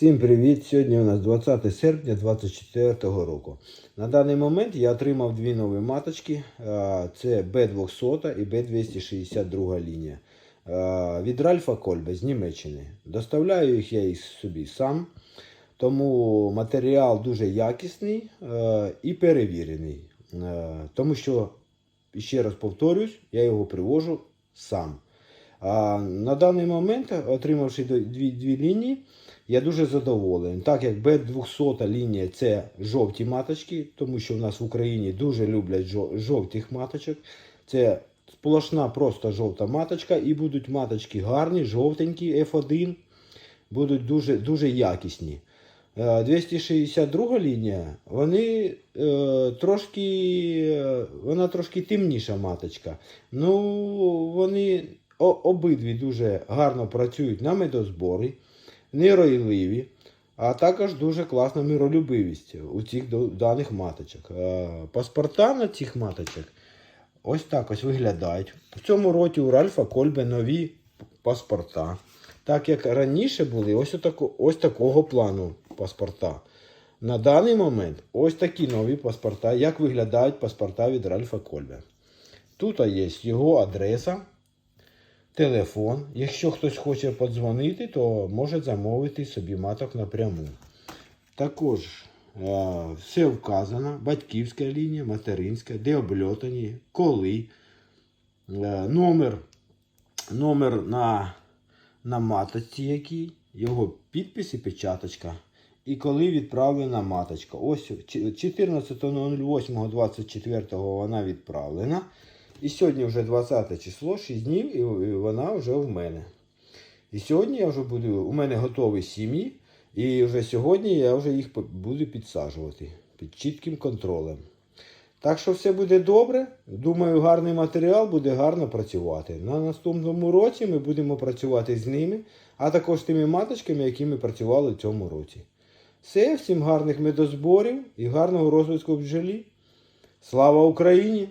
Всім привіт! Сьогодні у нас 20 серпня 2024 року. На даний момент я отримав дві нові маточки. Це B200 і B262 лінія. Від Ральфа Кольбе з Німеччини. Доставляю їх я їх собі сам. Тому матеріал дуже якісний і перевірений. Тому що, ще раз повторюсь, я його привожу сам. А на даний момент, отримавши дві, дві лінії, я дуже задоволений. Так як Б200 лінія це жовті маточки, тому що в нас в Україні дуже люблять жовтих маточок. Це сплошна просто жовта маточка, і будуть маточки гарні, жовтенькі F1, будуть дуже, дуже якісні. Е, 262 лінія, вони е, трошки, е, вона трошки темніша маточка. Ну, вони обидві дуже гарно працюють на медозбори, неройливі, а також дуже класна миролюбивість у цих даних маточок. Е, Паспорта на цих маточок ось так ось виглядають. В цьому році у Ральфа Кольбе нові паспорта. Так як раніше були ось, отако, ось такого плану паспорта. На даний момент ось такі нові паспорта, як виглядають паспорта від Ральфа Кольбе. Тут є його адреса, телефон. Якщо хтось хоче подзвонити, то може замовити собі маток напряму. Також е, все вказано: батьківська лінія, материнська, де обльотані, коли, е, номер, номер на, на маточці який, його підпис і печаточка. І коли відправлена маточка. Ось 14.08.24 вона відправлена. І сьогодні вже 20 число, 6 днів, і вона вже в мене. І сьогодні я вже буду, у мене готові сім'ї, і вже сьогодні я вже їх буду підсаджувати під чітким контролем. Так що все буде добре. Думаю, гарний матеріал буде гарно працювати. На наступному році ми будемо працювати з ними, а також з тими маточками, які ми працювали в цьому році. Все, всім гарних медозборів і гарного розвитку бджолі. Слава Україні!